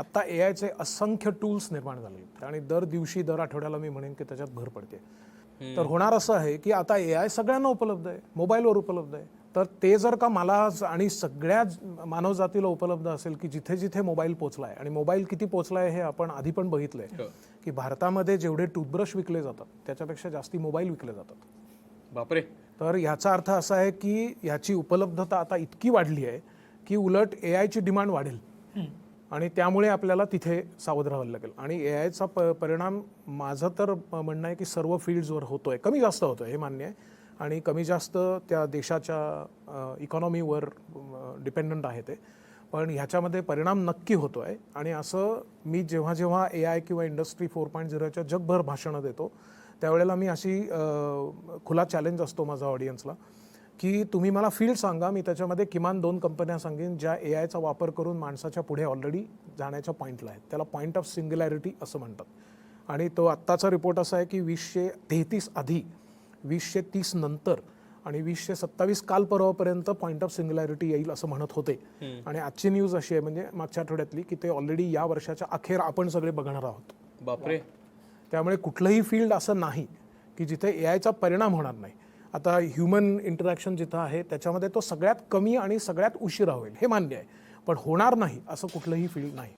आत्ता ए आयचे असंख्य टूल्स निर्माण झाले आहेत. आणि दर दिवशी दर आठवड्याला मी म्हणेन की त्याच्यात भर पडते. तर होणार असं आहे की आता ए आय सगळ्यांना उपलब्ध आहे. मोबाईलवर उपलब्ध आहे. तर ते जर का मला आणि सगळ्या मानवजातीला उपलब्ध असेल की जिथे जिथे मोबाईल पोचलाय आणि मोबाईल किती पोचलाय हे आपण आधी पण बघितलंय हो. की भारतामध्ये जेवढे टूथब्रश विकले जातात त्याच्यापेक्षा जास्ती मोबाईल विकले जातात. बापरे. तर याचा अर्थ असा आहे की याची उपलब्धता आता इतकी वाढली आहे की उलट ए आयची डिमांड वाढेल. आणि त्यामुळे आपल्याला तिथे सावध राहावं लागेल. आणि ए आयचा प परिणाम माझं तर म्हणणं आहे की सर्व फील्ड्सवर आहे कमी जास्त होतो आहे हे मान्य आहे. आणि कमी जास्त त्या देशाच्या इकॉनॉमीवर डिपेंडंट आहे ते. पण ह्याच्यामध्ये परिणाम नक्की होतो आहे आणि असं मी जेव्हा जेव्हा ए आय किंवा इंडस्ट्री फोर पॉईंट झिरोच्या जगभर भाषणं देतो त्यावेळेला मी अशी खुला चॅलेंज असतो माझा ऑडियन्सला की तुम्ही मला फील्ड सांगा मी त्याच्यामध्ये किमान दोन कंपन्या सांगेन ज्या ए आयचा वापर करून माणसाच्या पुढे ऑलरेडी जाण्याच्या पॉईंटला आहेत. त्याला पॉईंट ऑफ सिंग्युलॅरिटी असं म्हणतात. आणि तो आत्ताचा रिपोर्ट असा आहे की वीसशे तेहतीस आधी वीसशे तीस नंतर आणि वीसशे सत्तावीस काल परवापर्यंत पॉईंट ऑफ सिंग्युलॅरिटी येईल असं म्हणत होते. आणि आजची न्यूज अशी आहे म्हणजे मागच्या आठवड्यातली की ते ऑलरेडी या वर्षाच्या अखेर आपण सगळे बघणार आहोत. बापरे. त्यामुळे कुठलंही फील्ड असं नाही की जिथे ए आयचा परिणाम होणार नाही. आता ह्युमन इंटरॅक्शन जिथं आहे त्याच्यामध्ये तो सगळ्यात कमी आणि सगळ्यात उशिरा होईल हे मान्य आहे. पण होणार नाही असं कुठलंही फील्ड नाही.